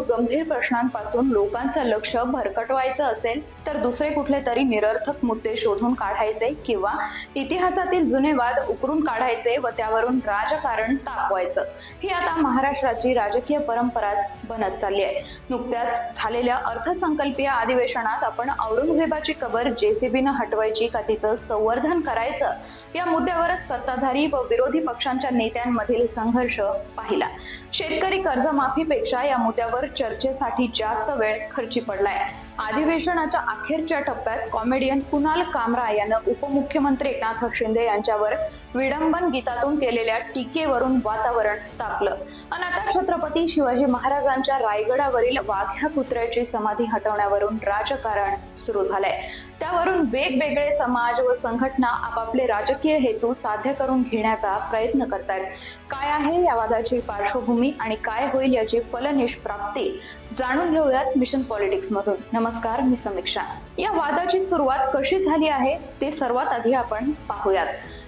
गंभीर प्रश्नांपासून लोकांचं लक्ष भरकटवायचं असेल तर दुसरे कुठले तरी निरर्थक मुद्दे शोधून काढायचे किंवा इतिहासातील जुने वाद उकरून काढायचे व त्यावरून राजकारण तापवायचं. ही आता महाराष्ट्राची राजकीय परंपराच बनत चालली आहे. नुकत्याच झालेल्या अर्थसंकल्पीय अधिवेशनात आपण औरंगजेबाची कबर जेसीबीनं हटवायची का तिचं संवर्धन करायचं या मुद्द्यावरच सत्ताधारी व विरोधी पक्षांच्या नेत्यांमधील संघर्ष पाहिला. शेतकरी कर्जमाफीपेक्षा या मुद्द्यावर चर्चेसाठी जास्त वेळ खर्ची पडलाय. अधिवेशनाच्या अखेरच्या टप्प्यात कॉमेडियन कुणाल कामरा यानं उपमुख्यमंत्री एकनाथ शिंदे यांच्यावर विडंबन गीतातून केलेल्या टीकेवरून वातावरण तापलं. आणि आता छत्रपती शिवाजी महाराजांच्या रायगडावरील वाघ्या कुत्र्याची समाधी हटवण्यावरून राजकारण सुरू झालंय. त्यावरून वेगवेगळे समाज व संघटना आपापले राजकीय हेतू साध्य करून घेण्याचा प्रयत्न करतायत. काय आहे या वादाची पार्श्वभूमी आणि काय होईल याची फलनिष्प्राप्ती जाणून घेऊयात मिशन पॉलिटिक्स मधून. नमस्कार मी समीक्षा. या वादाची सुरुवात कशी झाली आहे ते सर्वात आधी आपण पाहूयात.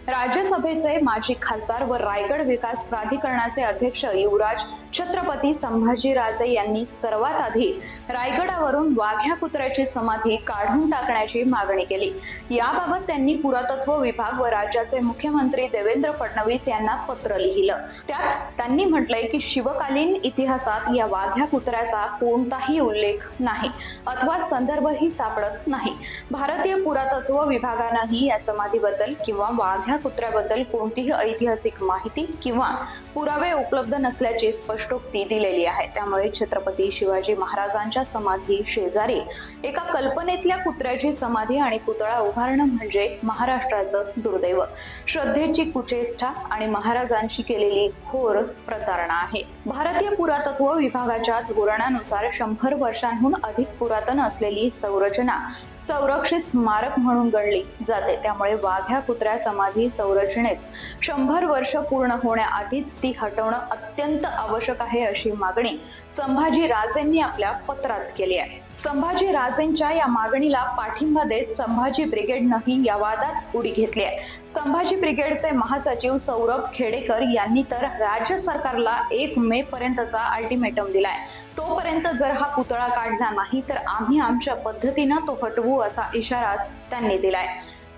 राज्यसभेचे माजी खासदार व रायगड विकास प्राधिकरणाचे अध्यक्ष युवराज छत्रपती संभाजीराजे यांनी सर्वात आधी रायगडावरून वाघ्या कुत्र्याची समाधी काढून टाकण्याची मागणी केली. याबाबत त्यांनी पुरातत्व विभाग व राज्याचे मुख्यमंत्री देवेंद्र फडणवीस यांना पत्र लिहिलं. त्यात त्यांनी म्हटलंय की शिवकालीन इतिहासात या वाघ्या कुत्र्याचा कोणताही उल्लेख नाही अथवा संदर्भही सापडत नाही. भारतीय पुरातत्व विभागानंही या समाधीबद्दल किंवा वाघ्या कुत्र्याबद्दल कोणतीही ऐतिहासिक माहिती किंवा पुरावे उपलब्ध नसल्याची स्पष्टोक्ती दिलेली आहे. त्यामुळे छत्रपती शिवाजी महाराजांच्या समाधी शेजारी एका कल्पनेतल्या कुत्र्याची समाधी आणि पुतळा उभारणं म्हणजे महाराष्ट्राचं दुर्दैव. श्रद्धेची कुचेष्टा आणि महाराजांशी केलेली घोर प्रतारणा आहे. भारतीय पुरातत्व विभागाच्या धोरणानुसार शंभर वर्षांहून अधिक पुरातन असलेली संरचना संरक्षित स्मारक म्हणून गणली जाते. त्यामुळे वाघ्या कुत्र्या समाधी संरचनेस शंभर वर्ष पूर्ण होण्याआधीच ती हटवणं अत्यंत आवश्यक आहे अशी मागणी संभाजी राजेंनी आपल्या पत्रात केली आहे. संभाजी राजेंच्या या मागणीला पाठिंबा देत संभाजी ब्रिगेडनंही या वादात उडी घेतली आहे. संभाजी ब्रिगेडचे महासचिव सौरभ खेडेकर यांनी तर राज्य सरकारला एक मे पर्यंतचा अल्टिमेटम दिलाय. तोपर्यंत जर हा पुतळा काढला नाही तर आम्ही आमच्या पद्धतीनं तो हटवू असा इशाराच त्यांनी दिलाय.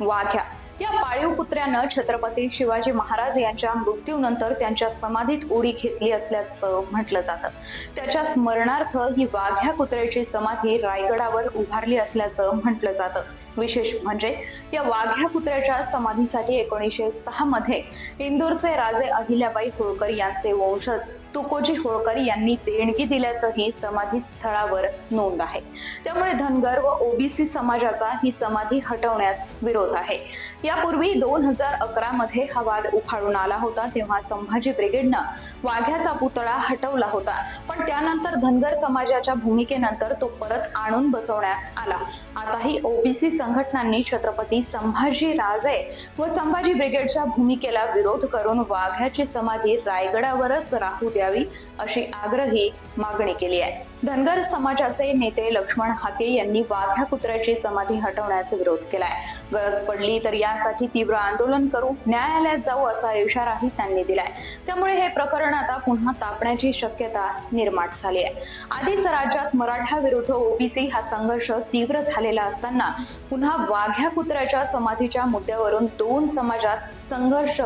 वाघ्या या पाळीव कुत्र्यानं छत्रपती शिवाजी महाराज यांच्या मृत्यूनंतर त्यांच्या समाधीत उडी घेतली असल्याचं म्हटलं जातं. त्याच्या स्मरणार्थ ही वाघ्या कुत्र्याची समाधी रायगडावर उभारली असल्याचं म्हटलं जातं. विशेष म्हणजे या वाघ्या कुत्र्याच्या समाधीसाठी एकोणीसशे सहा मध्ये इंदूरचे राजे अहिल्याबाई होळकर यांचे वंशज तुकोजी होळकर यांनी देणगी दिल्याचंही समाधी स्थळावर नोंद आहे. त्यामुळे धनगर व ओबीसी समाजाचा ही समाधी हटवण्यास विरोध आहे. यापूर्वी दोन हजार अकरा मध्ये हा वाद उफाळून आला होता तेव्हा संभाजी ब्रिगेडनं वाघ्याचा पुतळा हटवला होता. पण त्यानंतर धनगर समाजाच्या भूमिकेनंतर तो परत आणून बसवण्यात आला. आताही ओबीसी संघटनांनी छत्रपती संभाजी राजे व संभाजी ब्रिगेडच्या भूमिकेला विरोध करून वाघ्याची समाधी रायगडावरच राहू द्यावी अशी आग्रही मागणी केली आहे. धनगर समाजाचे नेते लक्ष्मण हाके यांनी वाघ्या कुत्र्याची समाधी हटवण्याचा विरोध केलाय. गरज पडली तर यासाठी तीव्र आंदोलन करू न्यायालयात जाऊ असा इशाराही त्यांनी दिलाय. त्यामुळे हे प्रकरण आता पुन्हा तापण्याची शक्यता निर्माण झाली आहे. आधीच राज्यात मराठा विरुद्ध ओबीसी हा संघर्ष तीव्र झालेला असताना पुन्हा वाघ्या कुत्र्याच्या समाधीच्या मुद्द्यावरून दोन समाजात संघर्ष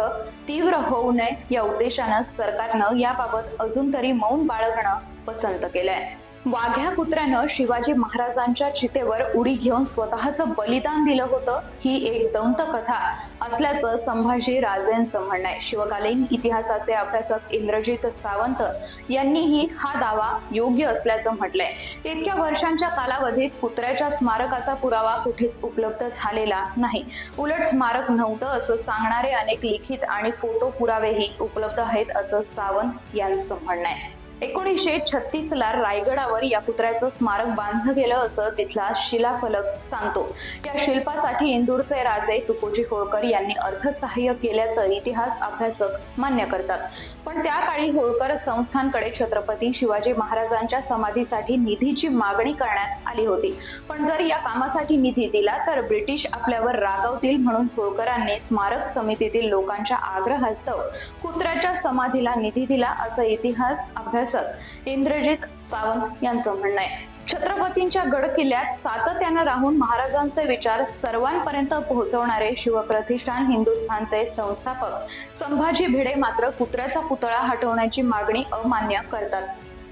तीव्र होऊ नये या उद्देशानं सरकारनं याबाबत अजून तरी मौन बाळगणं पसंत केलंय. वाघ्या कुत्र्यानं शिवाजी महाराजांच्या चितेवर उडी घेऊन स्वतःचं बलिदान दिलं होतं ही एक दंतकथा असल्याचं संभाजी राजेंचं म्हणणं आहे. शिवकालीन इतिहासाचे अभ्यासक इंद्रजित सावंत यांनीही हा दावा योग्य असल्याचं म्हटलंय. इतक्या वर्षांच्या कालावधीत कुत्र्याच्या स्मारकाचा पुरावा कुठेच उपलब्ध झालेला नाही. उलट स्मारक नव्हतं असं सांगणारे अनेक लिखित आणि फोटो पुरावेही उपलब्ध आहेत असं सावंत यांचं म्हणणं आहे. एकोणीसशे छत्तीस ला रायगडावर या कुत्र्याचं स्मारक बांधलं गेलं असं तिथला शिलाफलक सांगतो. या शिल्पासाठी इंदूरचे राजे तुकोजी होळकर यांनी अर्थसहाय्य केल्याचं इतिहास अभ्यासक मान्य करतात. पण त्या काळी होळकर संस्थांकडे छत्रपती शिवाजी महाराजांच्या समाधीसाठी निधीची मागणी करण्यात आली होती. पण जर या कामासाठी निधी दिला तर ब्रिटिश आपल्यावर रागवतील म्हणून होळकरांनी स्मारक समितीतील लोकांच्या आग्रहास्तव कुत्र्याच्या समाधीला निधी दिला असं इतिहास अभ्यास अभ्यासक इंद्रजित सावंत यांचं म्हणणं आहे. छत्रपतींच्या गड किल्ल्यात सातत्यानं राहून महाराजांचे विचार सर्वांपर्यंत पोहोचवणारे शिवप्रतिष्ठान हिंदुस्थानचे संस्थापक संभाजी भिडे मात्र कुत्र्याचा पुतळा हटवण्याची मागणी अमान्य करतात.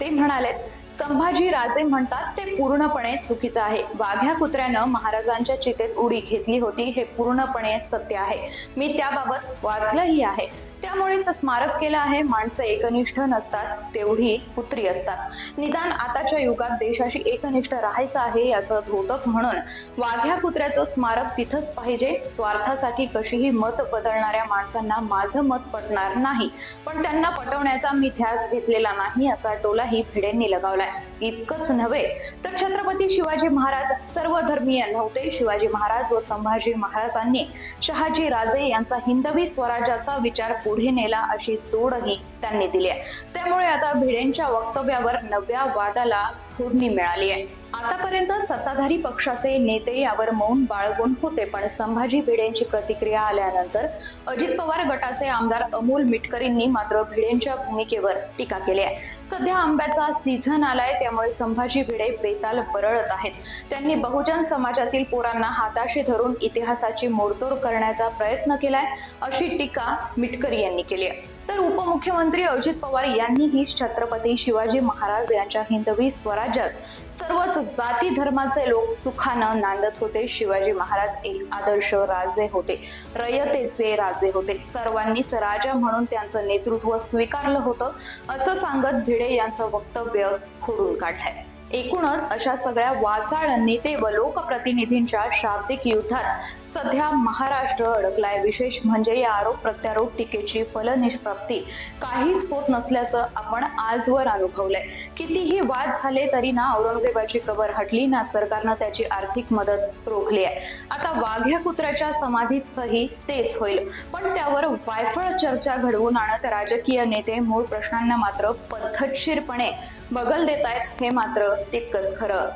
ते म्हणाले संभाजी राजे म्हणतात ते पूर्णपणे चुकीचं आहे. वाघ्या कुत्र्यानं महाराजांच्या चितेत उडी घेतली होती हे पूर्णपणे सत्य आहे. मी त्याबाबत वाचलंही आहे. त्यामुळेच स्मारक केलं आहे. माणसं एकनिष्ठ नसतात तेवढी पुत्री असतात. निदान आताच्या युगात देशाशी एकनिष्ठ राहायचं आहे याचं धोतक म्हणून वाघ्या कुत्र्याचं स्मारक तिथंच पाहिजे. स्वार्थासाठी कशीही मत बदलणाऱ्या माणसांना माझं मत पटणार नाही. पण त्यांना पटवण्याचा मी ध्यास घेतलेला नाही असा टोलाही भिडेंनी लगावलाय. इतकंच नव्हे तर छत्रपती शिवाजी महाराज सर्व धर्मीय नव्हते. शिवाजी महाराज व संभाजी महाराजांनी शहाजी राजे यांचा हिंदवी स्वराज्याचा विचार पुढे नेला अशी जोडही त्यांनी दिली आहे. त्यामुळे आता भिडेंच्या वक्तव्यावर नव्या वादाला फोडणी मिळाली आहे. आतापर्यंत सत्ताधारी पक्षाचे नेते यावर मौन बाळगून होते पण संभाजी भिडेंची प्रतिक्रिया आल्यानंतर अजित पवार गटाचे आमदार अमोल मिटकरींनी मात्र भिडेंच्या भूमिकेवर टीका केली आहे. सध्या आंब्याचा सीझन आलाय त्यामुळे संभाजी भिडे बेताल बरळत आहेत. त्यांनी बहुजन समाजातील पोरांना हाताशी धरून इतिहासाची मोडतोड करण्याचा प्रयत्न केलाय अशी टीका मिटकरी यांनी केली आहे. तर उपमुख्यमंत्री अजित पवार यांनीही छत्रपती शिवाजी महाराज यांच्या हिंदवी स्वराज्यात सर्वच जाती धर्माचे लोक सुखानं नांदत होते. शिवाजी महाराज एक आदर्श राजे होते. रयतेचे राजे होते. सर्वांनीच राजा म्हणून त्यांचं नेतृत्व स्वीकारलं होतं असं सांगत भिडे यांचं वक्तव्य खोडून काढलंय. एकूणच अशा सगळ्या वाचाळ नेते व लोकप्रतिनिधींच्या शाब्दिक युद्धात सध्या महाराष्ट्र अडकलाय. विशेष म्हणजे या आरोप प्रत्यारोप टीकेची फलनिष्प्राप्ती काहीच होत नसल्याचं आपण आजवर अनुभवलंय. कितीही वाद झाले तरी ना औरंगजेबाची कबर हटली ना सरकारनं त्याची आर्थिक मदत रोखली आहे. आता वाघ्या कुत्र्याच्या समाधीचंही तेच होईल. पण त्यावर वायफळ चर्चा घडवून आणत राजकीय नेते मूळ प्रश्नांना मात्र पद्धतशीरपणे बगल देत आहेत हे मात्र तितकंच खरं.